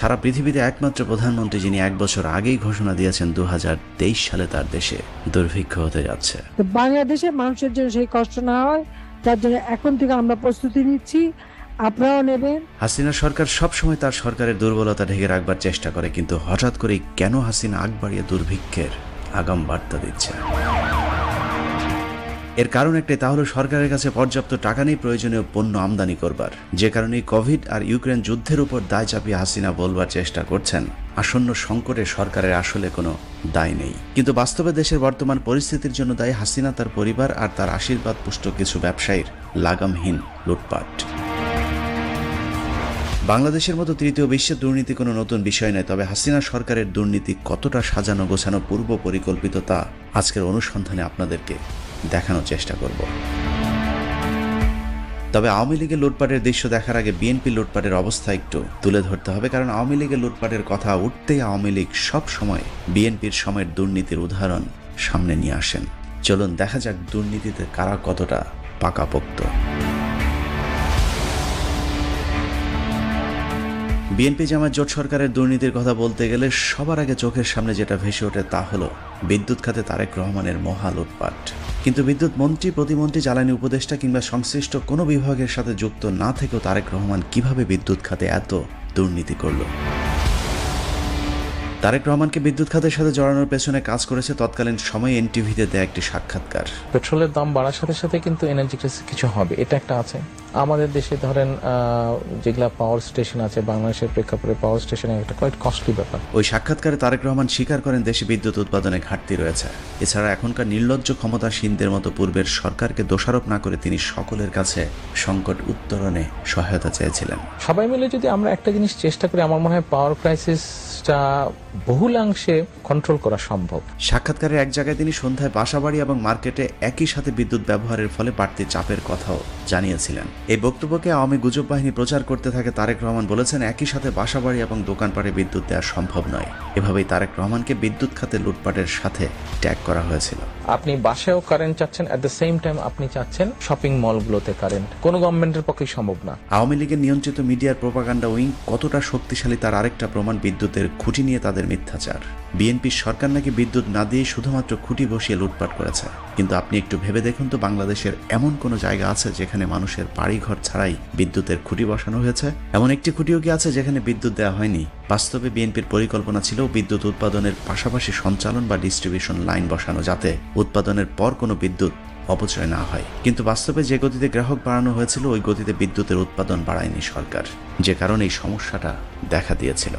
সারা পৃথিবীতে একমাত্র প্রধানমন্ত্রী যিনি এক বছর আগেই ঘোষণা দিয়েছেন দুহাজার তেইশ সালে তার দেশে দুর্ভিক্ষ হতে যাচ্ছে। বাংলাদেশে মানুষের জন্য সেই কষ্ট না হয় তার জন্য এখন থেকে আমরা প্রস্তুতি নিচ্ছি আপনারাও নেবেন। হাসিনা সরকার সবসময় তার সরকারের দুর্বলতা ঢেকে রাখবার চেষ্টা করে কিন্তু হঠাৎ করেই কেন হাসিনা আগ বাড়িয়ে দুর্ভিক্ষের আগাম বার্তা দিচ্ছে? এর কারণ একটাই, তা হলো সরকারের কাছে পর্যাপ্ত টাকা নেই, প্রয়োজনীয় পণ্য আমদানি করবার। যে কারণে কোভিড আর ইউক্রেন যুদ্ধের উপর দায় চাপিয়ে হাসিনা বলবার চেষ্টা করছেন। আসন্ন সংকটে সরকারের আসলে কোনো দায় নেই। কিন্তু বাস্তবে দেশের বর্তমান পরিস্থিতির জন্য দায়ী হাসিনা তার পরিবার আর তার আশীর্বাদ পুষ্ট কিছু ব্যবসায়ীর লাগামহীন লুটপাট। বাংলাদেশের মতো তৃতীয় বিশ্বের দুর্নীতি কোনো নতুন বিষয় নয়, তবে হাসিনা সরকারের দুর্নীতি কতটা সাজানো গোছানো পূর্ব পরিকল্পিত তা আজকের অনুসন্ধানে আপনাদেরকে দেখানোর চেষ্টা করব। তবে আওয়ামী লীগের লুটপাটের দৃশ্য দেখার আগে বিএনপি লুটপাটের অবস্থা একটু তুলে ধরতে হবে, কারণ আওয়ামী লীগের লুটপাটের কথা উঠতেই আওয়ামী লীগ সবসময় বিএনপির সময়ের দুর্নীতির উদাহরণ সামনে নিয়ে আসেন। চলুন দেখা যাক দুর্নীতিতে কারা কতটা পাকাপোক্ত। বিএনপি জামাত জোট সরকারের দুর্নীতির কথা বলতে গেলে সবার আগে চোখের সামনে যেটা ভেসে ওঠে তা হলো বিদ্যুৎ খাতে তারেক রহমানের মহা লুটপাট। কিন্তু বিদ্যুৎ মন্ত্রী, প্রতিমন্ত্রী, জ্বালানি উপদেষ্টা কিংবা সংশ্লিষ্ট কোনো বিভাগের সাথে যুক্ত না থেকেও তারেক রহমান কীভাবে বিদ্যুৎ খাতে এত দুর্নীতি করল? তারেক রহমানকে বিদ্যুৎ খাতের সাথে জড়ানোর পেছনে কাজ করেছে তৎকালীন সময়ে এনটিভিতে দেয়া একটি সাক্ষাৎকার। পেট্রোলের দাম বাড়ার সাথে সাথে কিন্তু এনার্জি কিছু হবে, এটা একটা আছে। আমাদের দেশে ধরেন যেগুলা পাওয়ার স্টেশন আছে বাংলাদেশের প্রেক্ষাপটে পাওয়ার স্টেশনে একটা কোয়াইট কস্টলি ব্যাপার। ওই সাক্ষাৎকারে তারেক রহমান স্বীকার করেন দেশে বিদ্যুৎ উৎপাদনে ঘাটতি রয়েছে। এছাড়া এখনকার নির্লজ্জ ক্ষমতাসীনদের মতো পূর্বের সরকারকে দোষারোপ না করে তিনি সকলের কাছে সংকট উত্তরণে সহায়তা চেয়েছিলেন। সবাই মিলে যদি আমরা একটা জিনিস চেষ্টা করি আমার মনে হয় পাওয়ার ক্রাইসিসটা বহুলাংশে কন্ট্রোল করা সম্ভব। সাক্ষাৎকারের এক জায়গায় তিনি সন্ধ্যায় বাসাবাড়ি এবং মার্কেটে একই সাথে বিদ্যুৎ ব্যবহারের ফলে বাড়তি চাপের কথাও জানিয়েছিলেন। এই বক্তব্যকে আওয়ামী গুজব বাহিনী প্রচার করতে থাকে তারেক রহমান বলেছেন একই সাথে বাসাবাড়ি এবং দোকানপাটে বিদ্যুৎ দেওয়া সম্ভব নয়। এভাবেই তারেক রহমানকে বিদ্যুৎ খাতে লুটপাটের সাথে ট্যাগ করা হয়েছিল। আপনি বাসায়ও কারেন্ট চাচ্ছেন অ্যাট দ্য সেম টাইম আপনি চাচ্ছেন শপিং মলগুলোতে কারেন্ট কোনো গভর্নমেন্টের পক্ষে সম্ভব না। আওয়ামী লীগের নিয়ন্ত্রিত মিডিয়ার প্রোপাগান্ডা উইং কতটা শক্তিশালী তার আরেকটা প্রমাণ বিদ্যুতের খুঁটি নিয়ে তাদের মিথ্যাচার। বিএনপির সরকার নাকি বিদ্যুৎ না দিয়ে শুধুমাত্র খুঁটি বসিয়ে লুটপাট করেছে। কিন্তু আপনি একটু ভেবে দেখুন তো বাংলাদেশের এমন কোনো জায়গা আছে যেখানে মানুষের বাড়িঘর ছাড়াই বিদ্যুতের খুঁটি বসানো হয়েছে। এমন একটি খুঁটিও কি আছে যেখানে বিদ্যুৎ দেওয়া হয়নি? বাস্তবে বিএনপির পরিকল্পনা ছিল বিদ্যুৎ উৎপাদনের পাশাপাশি সঞ্চালন বা ডিস্ট্রিবিউশন লাইন বসানো যাতে উৎপাদনের পর কোনো বিদ্যুৎ অপচয় না হয়। কিন্তু বাস্তবে যে গতিতে গ্রাহক বাড়ানো হয়েছিল, ওই গতিতে বিদ্যুতের উৎপাদন বাড়ায়নি সরকার। যে কারণে এই সমস্যাটা দেখা দিয়েছিল।